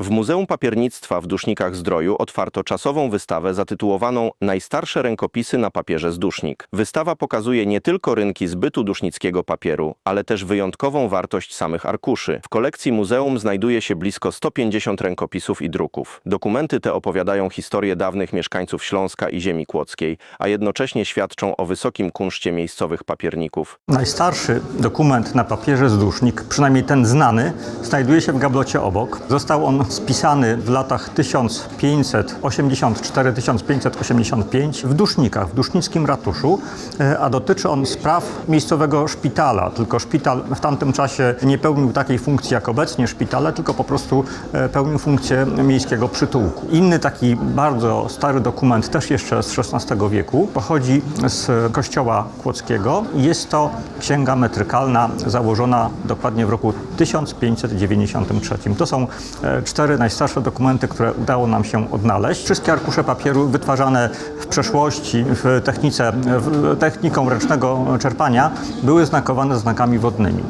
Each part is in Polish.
Muzeum Papiernictwa w Dusznikach Zdroju otwarto czasową wystawę zatytułowaną Najstarsze rękopisy na papierze z Dusznik. Wystawa pokazuje nie tylko rynki zbytu dusznickiego papieru, ale też wyjątkową wartość samych arkuszy. W kolekcji muzeum znajduje się blisko 150 rękopisów i druków. Dokumenty te opowiadają historię dawnych mieszkańców Śląska i ziemi kłodzkiej, a jednocześnie świadczą o wysokim kunszcie miejscowych papierników. Najstarszy dokument na papierze z dusznik, przynajmniej ten znany, znajduje się w gablocie obok. Został on spisany w latach 1584-1585 w Dusznikach, w Dusznickim ratuszu, e, a dotyczy on spraw miejscowego szpitala. Tylko szpital w tamtym czasie nie pełnił takiej funkcji jak obecnie szpitale, tylko po prostu e, pełnił funkcję miejskiego przytułku. Inny taki bardzo stary dokument, też jeszcze z XVI wieku, pochodzi z kościoła kłodzkiego. Jest to księga metrykalna założona dokładnie w roku 1593. To są e, cztery najstarsze dokumenty, które udało nam się odnaleźć. Wszystkie arkusze papieru wytwarzane w przeszłości w technice, w techniką ręcznego czerpania były znakowane znakami wodnymi.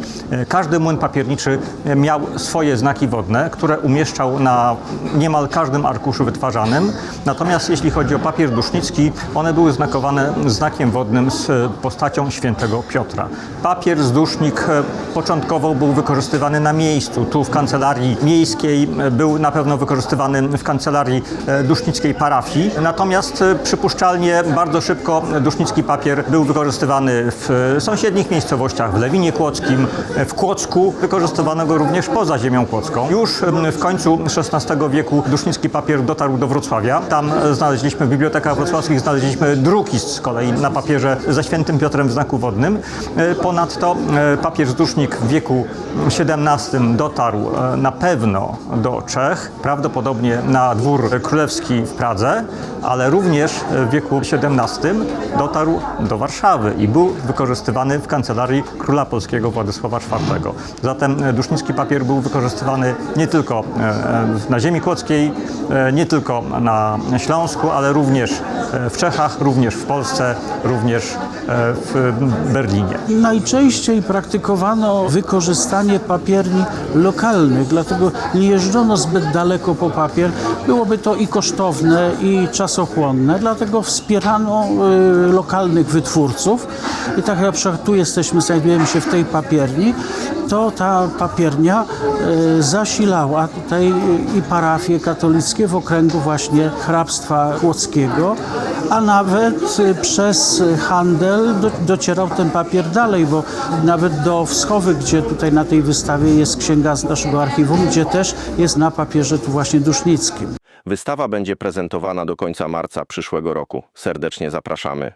Każdy młyn papierniczy miał swoje znaki wodne, które umieszczał na niemal każdym arkuszu wytwarzanym. Natomiast jeśli chodzi o papier dusznicki, one były znakowane znakiem wodnym z postacią świętego Piotra. Papier z dusznik początkowo był wykorzystywany na miejscu. Tu w kancelarii miejskiej był na pewno wykorzystywany w kancelarii e, dusznickiej parafii. Natomiast e, przypuszczalnie bardzo szybko dusznicki papier był wykorzystywany w sąsiednich miejscowościach, w Lewinie Kłodzkim, e, w Kłodzku. Wykorzystywano go również poza ziemią kłodzką. Już w końcu XVI wieku dusznicki papier dotarł do Wrocławia. Tam e, znaleźliśmy w bibliotekach wrocławskich znaleźliśmy druki z kolei na papierze ze świętym Piotrem w znaku wodnym. E, Ponadto e, papier z dusznik w wieku XVII dotarł e, na pewno do Czech, prawdopodobnie na dwór królewski w Pradze, ale również w wieku XVII dotarł do Warszawy i był wykorzystywany w kancelarii króla polskiego Władysława IV. Zatem e, dusznicki papier był wykorzystywany nie tylko e, na ziemi kłodzkiej, e, nie tylko na Śląsku, ale również e, w Czechach, również w Polsce, również e, w Berlinie. Najczęściej praktykowano wykorzystanie papierni lokalnych, dlatego nie jeżdżono zbyt daleko po papier. Byłoby to i kosztowne, i czasochłonne, dlatego wspierano y, lokalnych wytwórców. I tak na przykład tu jesteśmy, znajdujemy się w tej papierni, to ta papiernia y, zasilała tutaj i parafie katolickie w okręgu właśnie hrabstwa kłodzkiego, a nawet y, przez handel do, docierał ten papier dalej, bo nawet do Wschowy, gdzie tutaj na tej wystawie jest księga z naszego archiwum, gdzie też jest na papierze tu właśnie dusznickim. Wystawa będzie prezentowana do końca marca przyszłego roku. Serdecznie zapraszamy.